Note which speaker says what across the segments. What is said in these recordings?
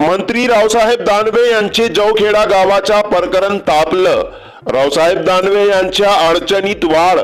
Speaker 1: मंत्री रावसाहेब दानवे यांचे जवखेडा गावाच्या प्रकरण तापलं. रावसाहेब दानवे यांच्या अडचणीत वाढ.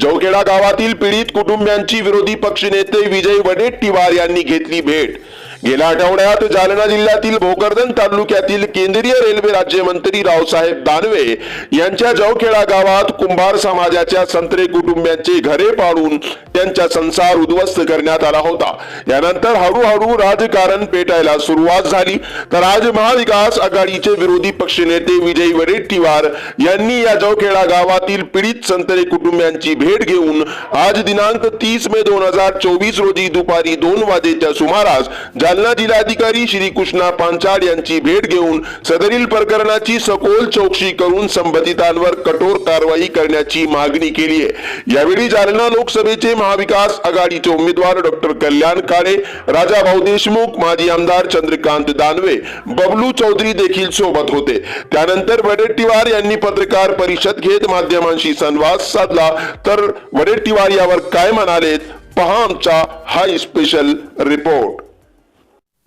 Speaker 1: जवखेडा गावातील पीडित कुटुंबियांची विरोधी पक्षनेते विजय वडेट्टीवार यांनी घेतली भेट. गेल्या आठवड्यात जालना जिल्ह्यातील भोकरदन तालुक्यातील केंद्रीय रेल्वे राज्यमंत्री रावसाहेब दानवे यांच्या जवखेडा गावात कुंभार समाजाच्या संत्रे कुटुंबियांचे घरे पाडून त्यांचा संसार उद्ध्वस्त करण्यात आला होता. यानंतर हळूहळू राजकारण पेटायला सुरुवात झाली. तर आज महाविकास आघाडीचे विरोधी पक्षनेते विजय वडेट्टीवार यांनी या जवखेडा गावातील पीडित संत्रे कुटुंबियांची भेट घेऊन आज दिनांक तीस मे दोन हजार चोवीस रोजी दुपारी दोन वाजेच्या सुमारास जालना जिल्हाधिकारी श्री कृष्णा पांचाळ यांची भेट घेऊन सदरील प्रकरणाची सखोल चौकशी करून संबंधितांवर कठोर कारवाई करण्याची मागणी केली आहे. यावेळी जालना लोकसभेचे महाविकास आघाडीचे उमेदवार डॉक्टर कल्याण काळे राजाभाऊ देशमुख माजी आमदार चंद्रकांत दानवे बबलू चौधरी देखील सोबत होते. त्यानंतर वडेट्टीवार यांनी पत्रकार परिषद घेत माध्यमांशी संवाद साधला. तर वडेट्टीवार यावर काय म्हणालेत? पहा आमचा हा स्पेशल रिपोर्ट.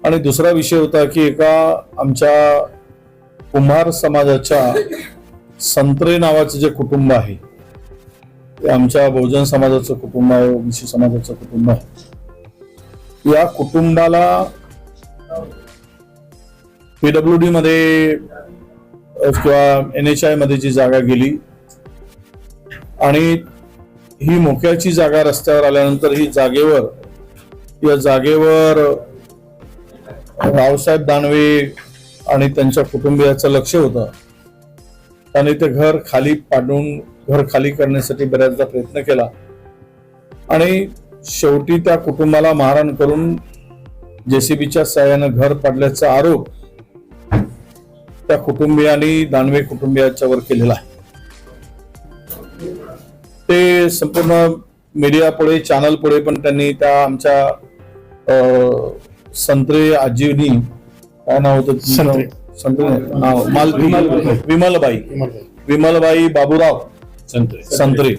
Speaker 2: आणि दुसरा विषय होता की एका आमच्या कुंभार समाजाच्या संत्रे नावाचं जे कुटुंब आहे ते आमच्या बहुजन समाजाचं कुटुंब आहे ओबीसी समाजाचं कुटुंब आहे. या कुटुंबाला पीडब्ल्यू डी मध्ये किंवा एन एच आयमध्ये जी जागा गेली आणि ही मोक्याची जागा रस्त्यावर आल्यानंतर ही जागेवर या जागेवर रावसाहेब दानवे आणि त्यांच्या कुटुंबियाचं लक्ष होतं. त्याने ते घर खाली पाडून घर खाली करण्यासाठी बऱ्याचदा प्रयत्न केला. आणि शेवटी त्या कुटुंबाला मारहाण करून जेसीबीच्या सहाय्यानं घर पाडल्याचा आरोप त्या कुटुंबियांनी दानवे कुटुंबियाच्यावर केलेला आहे. ते संपूर्ण मीडिया पुढे चॅनल पुढे पण त्यांनी त्या आमच्या अं, संत्रे आजीनी काय नाव होतं?
Speaker 3: संत्रे.
Speaker 2: संत्रे नाही, नाव. मालती विमलबाई. विमलबाई. बाबूराव. संत्रे.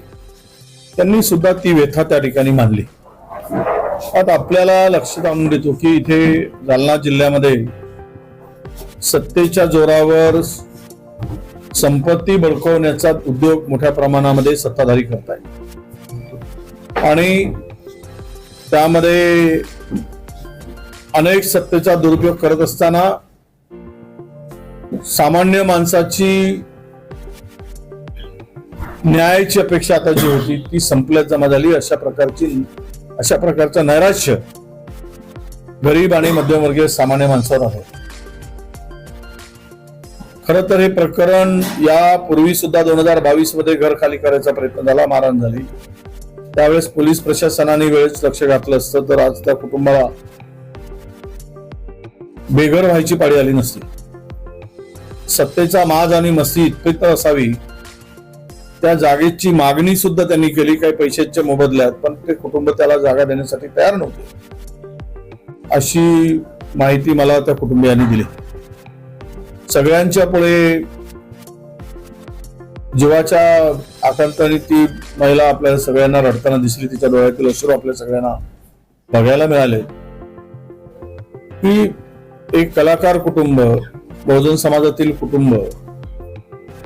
Speaker 2: त्यांनी सुद्धा ती व्यथा त्या ठिकाणी मांडली. आता आपल्याला लक्षात आणून देतो की इथे जालना जिल्ह्यामध्ये सत्तेच्या जोरावर संपत्ती बळकवण्याचा उद्योग मोठ्या प्रमाणामध्ये सत्ताधारी करतायत. आणि त्यामध्ये अनेक सत्तेचा दुरुपयोग करत असताना सामान्य माणसाची न्यायाची अपेक्षा आता जी होती ती संपल्यात जमा झाली. अशा प्रकारची अशा प्रकारचं नैराश्य गरीब आणि मध्यमवर्गीय सामान्य माणसावर आहे. खर तर हे प्रकरण यापूर्वी सुद्धा दोन हजार बावीसमध्ये घर खाली करायचा प्रयत्न झाला मारहाण झाली. त्यावेळेस पोलीस प्रशासनाने वेळेस लक्ष घातलं असतं तर आज त्या कुटुंबाला बेघर व्हायची पाळी आली नसती. सत्तेचा माज आणि मस्ती इतपत असावी. त्या जागेची मागणी सुद्धा त्यांनी केली काही पैशाच्या मोबदल्यात पण ते कुटुंब त्याला जागा देण्यासाठी तयार नव्हते. अशी माहिती मला त्या कुटुंबियांनी दिली. सगळ्यांच्या पुढे जीवाच्या आकांताने ती महिला आपल्याला सगळ्यांना रडताना दिसली तिच्या डोळ्यातील अश्रू आपल्या सगळ्यांना बघायला मिळाले. की एक कलाकार कुटुंब बहुजन समाजातील कुटुंब.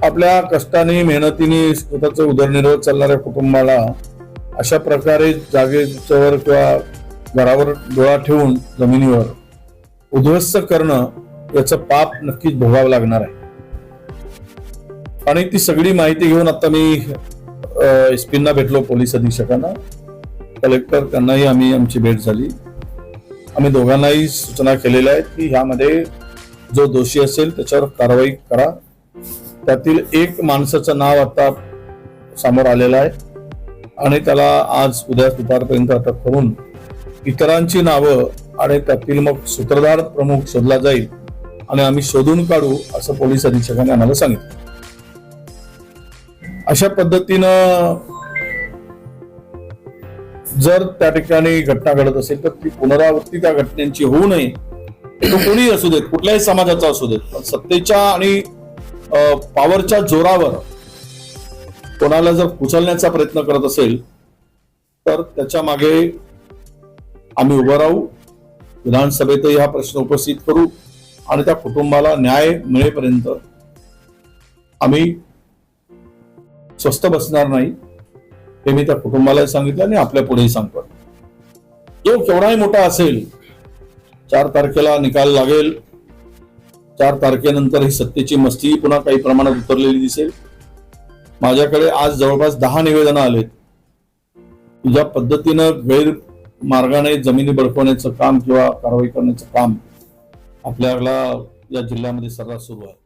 Speaker 2: आपल्या कष्टाने मेहनतीने स्वतःचा उदरनिर्वाह चालणाऱ्या कुटुंबाला अशा प्रकारे जागेच्यावर किंवा घरावर डोळा ठेवून जमिनीवर उद्ध्वस्त करणं याचं पाप नक्कीच भोगावं लागणार आहे. आणि ती सगळी माहिती घेऊन आता मी एस पींना भेटलो पोलीस अधीक्षकांना. कलेक्टर त्यांनाही आम्ही आमची भेट झाली. आम्ही दोघांनाही सूचना केलेल्या आहेत की ह्यामध्ये जो दोषी असेल त्याच्यावर कारवाई करा. त्यातील एक माणसाचं नाव आता समोर आलेलं आहे. आणि त्याला आज उद्या दुपारपर्यंत अटक करून इतरांची नावं आणि त्यातील मग सूत्रधार प्रमुख शोधला जाईल आणि आम्ही शोधून काढू असं पोलीस अधीक्षकांनी आम्हाला सांगितलं. अशा पद्धतीनं जर त्या ठिकाणी घटना घडत असेल तर ती पुनरावृत्ती त्या घटनेची होऊ नये. तो कोणीही असू देत कुठल्याही समाजाचा असू देत पण सत्तेच्या आणि पॉवरच्या जोरावर कोणाला जर उचलण्याचा प्रयत्न करत असेल तर त्याच्यामागे आम्ही उभं राहू विधानसभेतही हा प्रश्न उपस्थित करू आणि त्या कुटुंबाला न्याय मिळेपर्यंत आम्ही स्वस्थ बसणार नाही. हे मी त्या कुटुंबालाही सांगितलं आणि आपल्या पुढेही सांगतो. जो केवढाही मोठा असेल चार तारखेला निकाल लागेल. चार तारखेनंतर ही सत्तेची मस्ती पुन्हा काही प्रमाणात उतरलेली दिसेल. माझ्याकडे आज जवळपास दहा निवेदनं आलेत. ज्या पद्धतीनं गैरमार्गाने जमिनी बळकवण्याचं काम किंवा कारवाई करण्याचं काम आपल्याला या जिल्ह्यामध्ये सर्रास सुरू आहे.